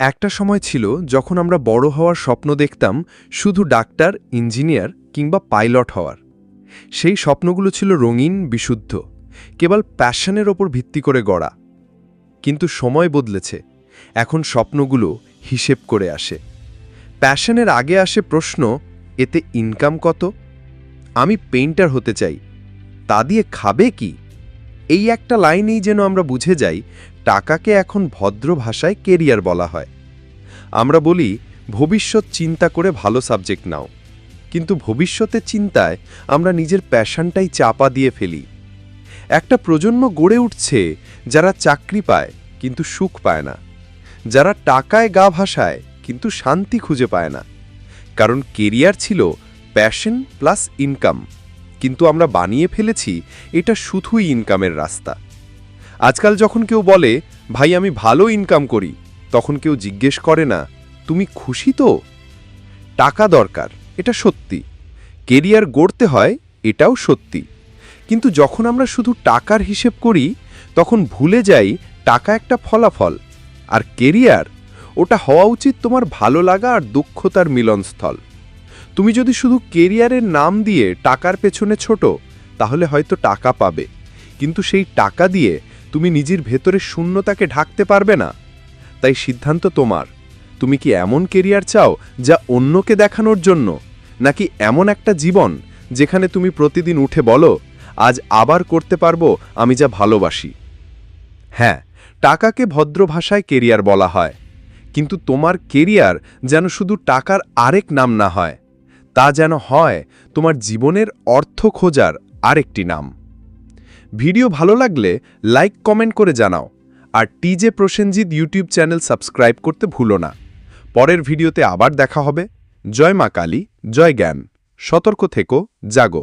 একটা সময় ছিল যখন আমরা বড় হওয়ার স্বপ্ন দেখতাম শুধু ডাক্তার, ইঞ্জিনিয়ার কিংবা পাইলট হওয়ার। সেই স্বপ্নগুলো ছিল রঙিন, বিশুদ্ধ, কেবল প্যাশনের ওপর ভিত্তি করে গড়া। কিন্তু সময় বদলেছে। এখন স্বপ্নগুলো হিসেব করে আসে। প্যাশনের আগে আসে প্রশ্ন, এতে ইনকাম কত? আমি পেইন্টার হতে চাই। তা দিয়ে খাবে কি? এই একটা লাইনেই যেন আমরা বুঝে যাই টাকাকে এখন ভদ্র ভাষায় কেরিয়ার বলা হয়। আমরা বলি, ভবিষ্যৎ চিন্তা করে ভালো সাবজেক্ট নাও। কিন্তু ভবিষ্যতের চিন্তায় আমরা নিজের প্যাশনটাই চাপা দিয়ে ফেলি। একটা প্রজন্ম গড়ে উঠছে যারা চাকরি পায় কিন্তু সুখ পায় না। যারা টাকায় গা ভাসায় কিন্তু শান্তি খুঁজে পায় না। কারণ কেরিয়ার ছিল প্যাশন প্লাস ইনকাম। কিন্তু আমরা বানিয়ে ফেলেছি এটা শুধুই ইনকামের রাস্তা। আজকাল যখন কেউ বলে, ভাই, আমি ভালো ইনকাম করি, তখন কেউ জিজ্ঞেস করে না, তুমি খুশি তো? টাকা দরকার, এটা সত্যি। কেরিয়ার গড়তে হয়, এটাও সত্যি। কিন্তু যখন আমরা শুধু টাকার হিসেব করি, তখন ভুলে যাই টাকা একটা ফলাফল। আর কেরিয়ার, ওটা হওয়া উচিত তোমার ভালো লাগা আর দক্ষতার মিলনস্থল। তুমি যদি শুধু কেরিয়ারের নাম দিয়ে টাকার পেছনে ছোট, তাহলে হয়তো টাকা পাবে। কিন্তু সেই টাকা দিয়ে তুমি নিজের ভেতরে শূন্যতাকে ঢাকতে পারবে না। তাই সিদ্ধান্ত তোমার। তুমি কি এমন কেরিয়ার চাও যা অন্যকে দেখানোর জন্য, নাকি এমন একটা জীবন যেখানে তুমি প্রতিদিন উঠে বলো, আজ আবার করতে পারব, আমি যা ভালোবাসি হ্যাঁ টাকাকে ভদ্র ভাষায় কেরিয়ার বলা হয়। কিন্তু তোমার কেরিয়ার যেন শুধু টাকার আরেক নাম না হয়, তা যেন হয় তোমার জীবনের অর্থ খোঁজার আরেকটি নাম। ভিডিও ভালো লাগলে লাইক, কমেন্ট করে জানাও। আর TJ Prosenjit YouTube channel subscribe করতে ভুলো না। পরের ভিডিওতে আবার দেখা হবে। জয় মা কালী, জয় জ্ঞান। সতর্ক থেকো, জাগো।